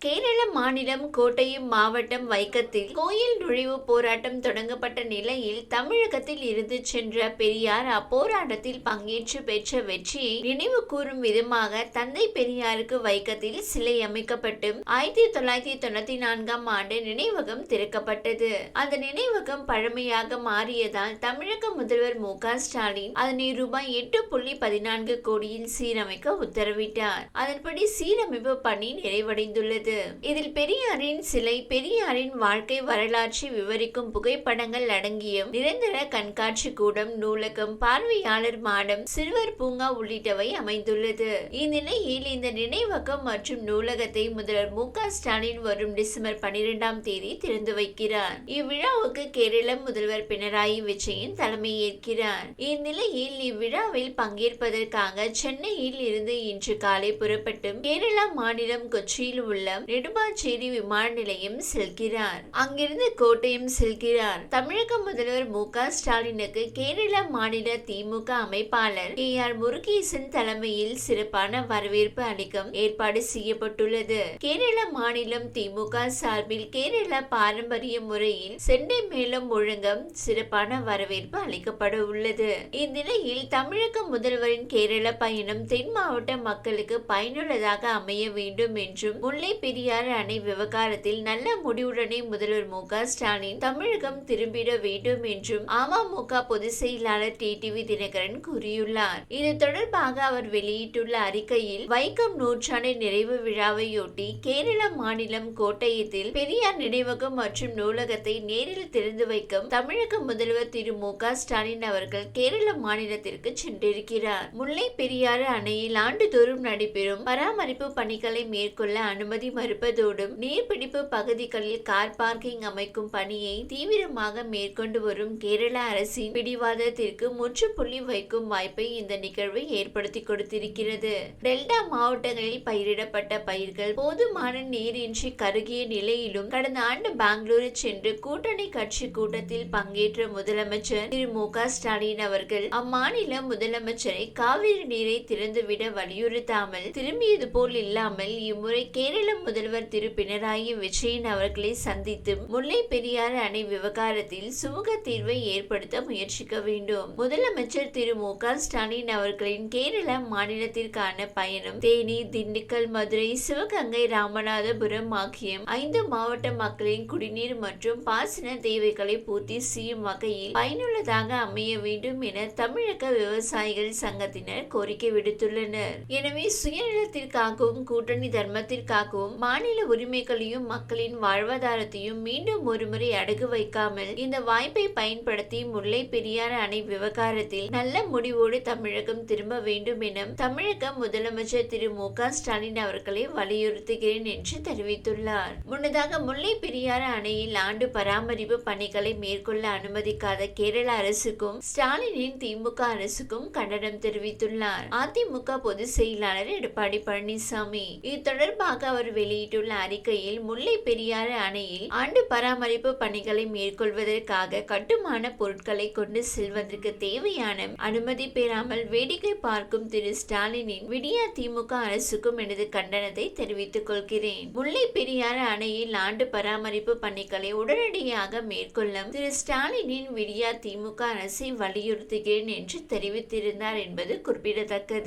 கேரள மாநிலம் கோட்டயம் மாவட்டம் வைக்கத்தில் கோயில் நுழைவு போராட்டம் தொடங்கப்பட்ட நிலையில் தமிழகத்தில் இருந்து சென்ற பெரியார் அப்போராட்டத்தில் பங்கேற்று பெற்ற வெற்றியை நினைவு கூறும் விதமாக தந்தை பெரியாருக்கு வைக்கத்தில் சிலை அமைக்கப்பட்டு ஆயிரத்தி தொள்ளாயிரத்தி தொண்ணூத்தி நான்காம் ஆண்டு நினைவகம் திறக்கப்பட்டது. அந்த நினைவகம் பழமையாக மாறியதால் தமிழக முதல்வர் மு க ஸ்டாலின் அதனை ரூபாய் எட்டு புள்ளி பதினான்கு கோடியில் சீரமைக்க உத்தரவிட்டார். அதன்படி சீரமைப்பு பணி நிறைவடைந்துள்ளது. இதில் பெரியாரின் சிலை பெரியாரின் வாழ்க்கை வரலாற்றை விவரிக்கும் புகைப்படங்கள் அடங்கிய நிரந்தர கண்காட்சி கூடம் நூலகம் பார்வையாளர் மாடம் சிறுவர் பூங்கா உள்ளிட்டவை அமைந்துள்ளது. இந்நிலையில் இந்த நினைவகம் மற்றும் நூலகத்தை முதல்வர் மு ஸ்டாலின் வரும் டிசம்பர் பனிரெண்டாம் தேதி திறந்து வைக்கிறார். இவ்விழாவுக்கு கேரள முதல்வர் பினராயி விஜயன் தலைமையேற்கிறார் இந்நிலையில் இவ்விழாவில் பங்கேற்பதற்காக சென்னையில் இருந்து இன்று காலை புறப்பட்டு கேரளா மாநிலம் கொச்சியில் உள்ள மூலம் நெடுமாச்சேரி விமான நிலையம் செல்கிறார். அங்கிருந்து கோட்டயம் செல்கிறார். தமிழக முதல்வர் மு க ஸ்டாலினுக்கு கேரள மாநில திமுக அமைப்பாளர் கே ஆர் முருகேசன் தலைமையில் சிறப்பான வரவேற்பு அளிக்கும் ஏற்பாடு செய்யப்பட்டுள்ளது. கேரள மாநிலம் திமுக சார்பில் கேரள பாரம்பரிய முறையில் சென்னை மேலும் முழங்கம் சிறப்பான வரவேற்பு அளிக்கப்பட உள்ளது. இந்நிலையில் தமிழக முதல்வரின் கேரள பயணம் தென் மாவட்ட மக்களுக்கு பயனுள்ளதாக அமைய வேண்டும் என்றும் முல்லை பெரியாறு அணை விவகாரத்தில் நல்ல முடிவுடனே முதல்வர் மு க ஸ்டாலின் தமிழகம் திரும்பிட வேண்டும் என்றும் அமமுக பொதுச் செயலாளர் டிடிவி தினகரன் கூறியுள்ளார். இது தொடர்பாக அவர் வெளியிட்டுள்ள அறிக்கையில் வைக்கம் நூற்றாண்டு நிறைவு விழாவையொட்டி கேரள மாநிலம் கோட்டயத்தில் பெரியார் நினைவகம் மற்றும் நூலகத்தை நேரில் திறந்து வைக்கும் தமிழக முதல்வர் திரு மு க ஸ்டாலின் அவர்கள் கேரள மாநிலத்திற்கு சென்றிருக்கிறார். முல்லை பெரியாறு அணையில் ஆண்டுதோறும் நடைபெறும் பராமரிப்பு பணிகளை மேற்கொள்ள அனுமதி மறுப்பதோடும் நீர்பிடிப்பு பகுதிகளில் கார் பார்க்கிங் அமைக்கும் பணியை தீவிரமாக மேற்கொண்டு வரும் கேரள அரசின் பிடிவாதத்திற்கு முற்றுப்புள்ளி வைக்கும் வாய்ப்பை இந்த நிகழ்வு ஏற்படுத்தி கொடுத்திருக்கிறது. டெல்டா மாவட்டங்களில் பயிரிடப்பட்ட பயிர்கள் போதுமான நீரின்றி கருகிய நிலையிலும் கடந்த ஆண்டு பெங்களூரு சென்று கூட்டணி கட்சி கூட்டத்தில் பங்கேற்ற முதலமைச்சர் திரு மு க ஸ்டாலின் அவர்கள் அம்மாநில முதலமைச்சரை காவிரி நீரை திறந்துவிட வலியுறுத்தாமல் திரும்பியது போல் இல்லாமல் இம்முறை கேரள முதல்வர் திரு பினராயி விஜயன் அவர்களை சந்தித்து முல்லை பெரியாறு அணை விவகாரத்தில் சுமூக தீர்வை ஏற்படுத்த முயற்சிக்க வேண்டும். முதலமைச்சர் திரு மு க ஸ்டாலின் அவர்களின் கேரள மாநிலத்திற்கான பயணம் தேனி திண்டுக்கல் மதுரை சிவகங்கை ராமநாதபுரம் ஆகிய ஐந்து மாவட்ட மக்களின் குடிநீர் மற்றும் பாசன தேவைகளை பூர்த்தி செய்யும் வகையில் பயனுள்ளதாக அமைய வேண்டும் என தமிழக விவசாயிகள் சங்கத்தினர் கோரிக்கை விடுத்துள்ளனர். எனவே சுயநலத்திற்காகவும் கூட்டணி தர்மத்திற்காகவும் மாநில உரிமைகளையும் மக்களின் வாழ்வாதாரத்தையும் மீண்டும் ஒருமுறை அடகு வைக்காமல் இந்த வாய்ப்பை பயன்படுத்தி முல்லை பெரியார் அணை விவகாரத்தில் நல்ல முடிவோடு தமிழகம் திரும்ப வேண்டும் என தமிழக முதலமைச்சர் திரு மு க ஸ்டாலின் அவர்களை வலியுறுத்துகிறேன் என்று தெரிவித்துள்ளார். முன்னதாக முல்லை பெரியார் அணையில் ஆண்டு பராமரிப்பு பணிகளை மேற்கொள்ள அனுமதிக்காத கேரள அரசுக்கும் ஸ்டாலினின் திமுக அரசுக்கும் கண்டனம் தெரிவித்துள்ளார். அதிமுக பொதுச் செயலாளர் எடப்பாடி பழனிசாமி. இது தொடர்பாக அவர் வெளியிட்டுள்ள அறிக்கையில் முல்லை பெரியாறு அணையில் ஆண்டு பராமரிப்பு பணிகளை மேற்கொள்வதற்காக கட்டுமான பொருட்களை கொண்டு செல்வதற்கு தேவையான அனுமதி பெறாமல் வேடிக்கை பார்க்கும் திரு ஸ்டாலினின் விடியா திமுக அரசுக்கும் எனது கண்டனத்தை தெரிவித்துக் கொள்கிறேன். முல்லை பெரியாறு அணையில் ஆண்டு பராமரிப்பு பணிகளை உடனடியாக மேற்கொள்ள திரு ஸ்டாலினின் விடியா திமுக அரசை வலியுறுத்துகிறேன் என்று தெரிவித்திருந்தார் என்பது குறிப்பிடத்தக்கது.